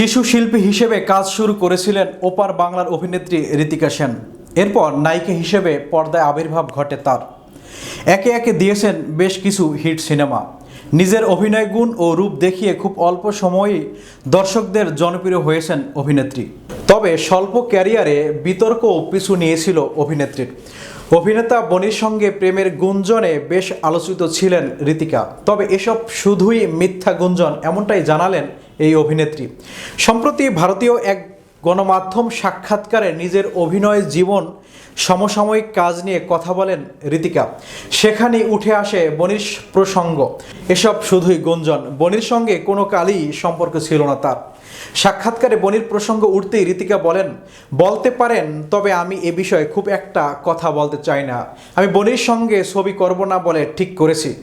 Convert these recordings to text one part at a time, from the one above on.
শিশু শিল্পী হিসেবে কাজ শুরু করেছিলেন ওপার বাংলার অভিনেত্রী ঋতিকা সেন। এরপর নায়িকা হিসেবে পর্দায় আবির্ভাব ঘটে তার। একে একে দিয়েছেন বেশ কিছু হিট সিনেমা। নিজের অভিনয় গুণ ও রূপ দেখিয়ে খুব অল্প সময়েই দর্শকদের জনপ্রিয় হয়েছেন অভিনেত্রী। তবে স্বল্প ক্যারিয়ারে বিতর্কও পিছু নিয়েছিল অভিনেত্রীর। অভিনেতা বনির সঙ্গে প্রেমের গুঞ্জনে বেশ আলোচিত ছিলেন ঋতিকা তবে এসব শুধুই মিথ্যা গুঞ্জন এমনটাই জানালেন এই অভিনেত্রী। সম্প্রতি ভারতীয় এক গণমাধ্যম সাক্ষাৎকারে নিজের অভিনয় জীবন, সমসাময়িক কাজ নিয়ে কথা বলেন ঋতিকা সেখানেই উঠে আসে বনির প্রসঙ্গ। এসব শুধুই গুঞ্জন। বনির সঙ্গে কোনো কালই সম্পর্ক ছিল না তার। সাক্ষাৎকারে বনির প্রসঙ্গ উঠতেই ঋতিকা বলেন, বলতে পারেন, তবে আমি এ বিষয়ে খুব একটা কথা বলতে চাই না। আমি বনির সঙ্গে ছবি করব না বলে ঠিক করেছি।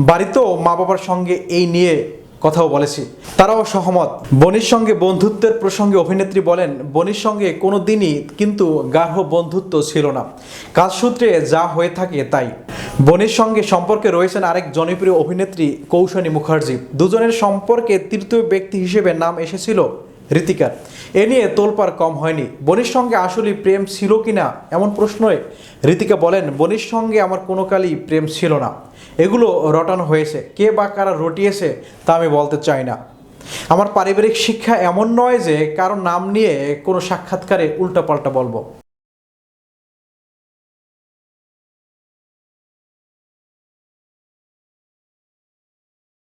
বাড়িতেও মা বাবার সঙ্গে এই নিয়ে কথাও বলেছি। তারাও সহমত। বনির সঙ্গে বন্ধুত্বের প্রসঙ্গে অভিনেত্রী বলেন বনির সঙ্গে কোনো দিনই কিন্তু গাঢ় বন্ধুত্ব ছিল না। কাজসূত্রে যা হয়ে থাকে তাই। বনির সঙ্গে সম্পর্কে রয়েছেন আরেক জনপ্রিয় অভিনেত্রী কৌশনী মুখার্জি। দুজনের সম্পর্কে তৃতীয় ব্যক্তি হিসেবে নাম এসেছিল ঋতিকার এ নিয়ে তোলপার কম হয়নি। বনির সঙ্গে আসলে প্রেম ছিল কি না এমন প্রশ্নে ঋতিকা বলেন বনির সঙ্গে আমার কোনো কালই প্রেম ছিল না। এগুলো রটানো হয়েছে। কে বা কারা রটিয়েছে তা আমি বলতে চাই না। আমার পারিবারিক শিক্ষা এমন নয় যে কারও নাম নিয়ে কোনো সাক্ষাৎকারে উল্টাপাল্টা বলব।